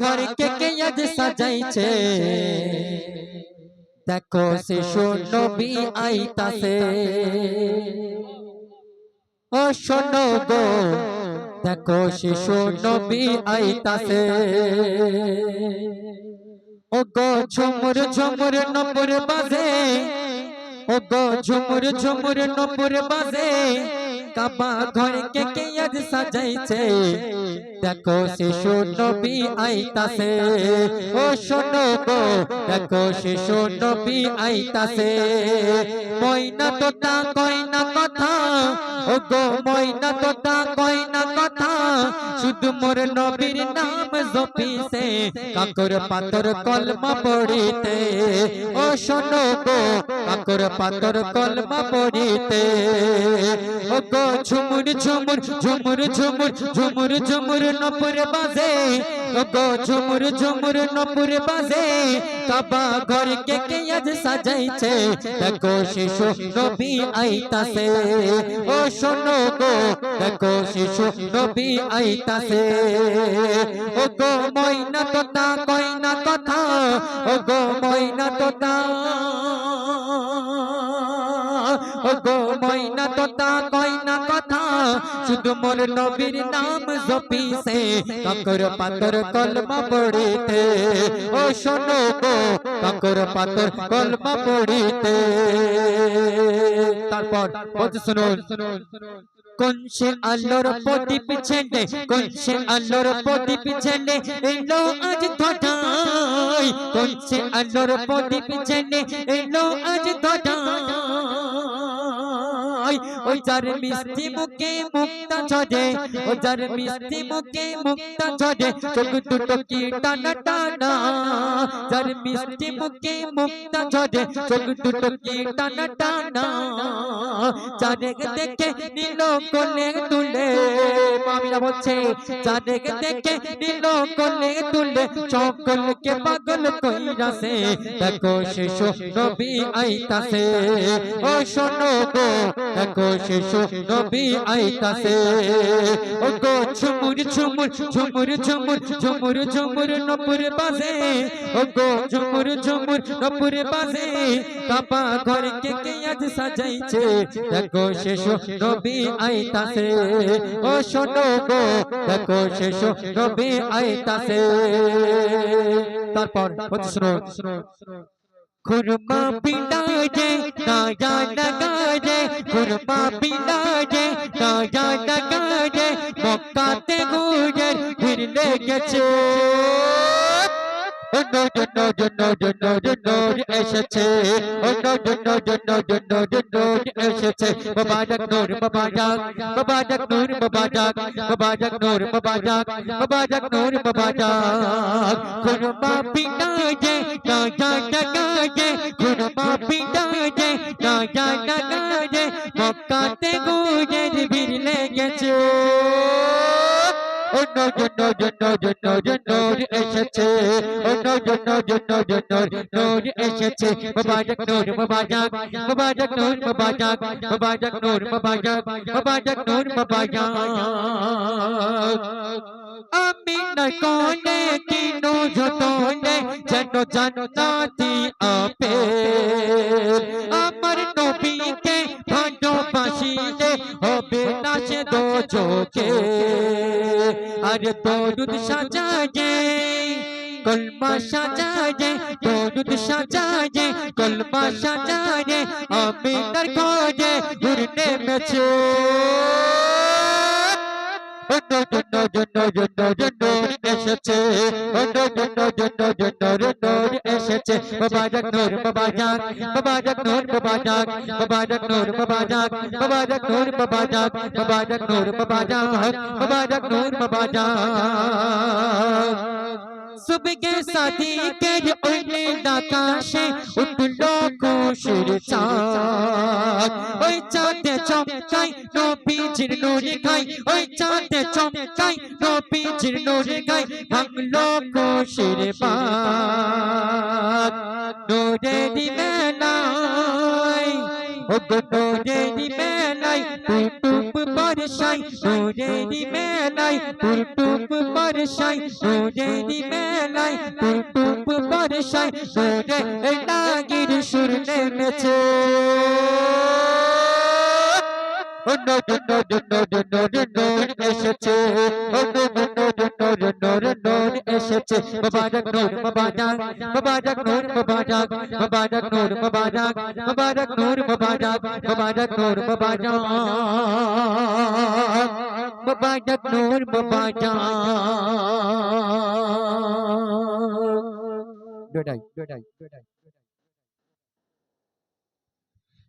ঘর কে কে আজ সাজাইছে? দেখো শিশু নবী আইতাছে। ও শোনো গো দেখো শিশু নবী আইতাছে। ও গো ঝুমুর ঝুমুর নপুর বাজে। ও গো ঝুমুর ঝুমুর নপুর বাজে। কাবা ঘর কে কে আজ সাজাইছে? দেখো শিশু নবী আইতাছে। ও শোনো গো, দেখো শিশু নবী আইতাছে। ময়না তোতা কয়না কথা ও গো ময়না তোতা কয়না কথা শুধু মোর নবীর নাম জপিছে, কাকর পাতর কলমা পড়িতে। ও শোনো গো, কাকর পাতর কলমা পড়িতে। ও গো ঝুমুর ঝুমুর ঝুমুর ঝুমুর ঝুমুর ঝুমুর নপুর বাজে। ও গো ঝুমুর ঝুমুর নপুর বাজে। কাবা ঘর কে কে আজ সাজাইছে, দেখো শিশু নবী আইতাছে। ও শোনো গো, দেখো শিশু নবী আইতাছে ও গো ময়না তোতা কয়না কথা ও গো ময়না তোতা ও গো ময়না তোতা কয়না কথা, শুধু মোর নবীর নাম জপিছে, কাকর পাতর কলমা পড়িতে, ও শোনো গো, কাকর পাতর কলমা পড়িতে। তারপর বলতে শুনুন কোন সে আলোর প্রদীপ ছেড়ে কোন সে আলোর প্রদীপ ছেড়ে এলো আজ ধটাই কোন সে আলোর প্রদীপ ছেড়ে এলো আজ ধটাই ওই যার মিষ্টি মুখে মুক্তা ঝরে, ও যার মিষ্টি মুখে মুক্তা ঝরে, চোখ দুটো কি টানা টানা? যার মিষ্টি মুখে মুক্তা ঝরে, চোখ দুটো কি টানা টানা? চারেক দেখে নিল কোলে তুলে, মামিরা বলছে চারেক দেখে নিল কোলে তুলে, সকলকে পাগল কইরাছে। দেখো শিশু নবী আইতাছে, ও শোনো গো দেখো শিশু নবী আইতাছে। ও গো ঝুমুর ঝুমুর ঝুমুর ঝুমুর ঝুমুর ঝুমুর নপুর বাজে। ও গো ঝুমুর ঝুমুর নপুর বাজে। কাপা ঘর কে কে আজ সাজাইছে? দেখো শিশু নবী আইতাছে। ও শোনো গো, দেখো শিশু নবী আইতাছে। তারপর হচ্ছে শুনো খুরমা পিলাজে গাজা লাগাজে খুরমা পিলাজে গাজা লাগাজে মক্কাতে গুজর ফিরলে গেছে। নর নর নর নর নর এসেছে নর নর নর নর নর এসেছে মোবারক নূর মোবারক মোবারক নূর মোবারক মোবারক নূর মোবারক মোবারক নূর মোবারক খুরমা পিলাজে গাজা লাগাজে খুরমা পিলাজে গাজা লাগাজে মক্কাতে জন্য জন্য জন্য জন্য এসেছে অন্য জন্য জন্য জন্য নূর এসেছে মোবারক নূর মোবারক মোবারক নূর মোবারক মোবারক নূর মোবারক মোবারক নূর মোবারক আমি না কোনে কিনো যতনে যেন জান্নাতি আপে আমার নবীকে ভালোবাসিলে হবে না সে দোজকে আর দরুদ সাজাগে কলমা সাজাগে দরুদ সাজাগে কলমা সাজাগে আমি তার খোঁজে ঘুরনে মেছে এসেছে चर्चे बाबा नूर मुबारक मुबारक नूर मुबारक मुबारक नूर मुबारक मुबारक नूर मुबारक मुबारक नूर मुबारक मुबारक नूर मुबारक सुबह के साथी के उन्हें नाकाशे उठ लो আসুর চাঁদ ওই চাঁদে চমকাই নবীজির নূরে গাই ওই চাঁদে চমকাই নবীজির নূরে গাই ভাঙলো কোশের বাদ নূরে দিবে নাই ও গো নূরে দিবে নাই তুই পরে বর্ষাই নূরেরি মেলায় তোর টুপ বর্ষাই নূরেরি মেলায় তোর টুপ বর্ষাই নূরে লাগির সুর নেমেছে ও নূর নূর নূর নূর নূর এসেছে ও নূর নূর নূর নূর নূর এসেছে মুবারক নূর মুবারক মুবারক নূর মুবারক মুবারক নূর মুবারক মুবারক নূর মুবারক মুবারক নূর মুবারক মুবারক নূর মুবারক ডোডাই ডোডাই ডোডাই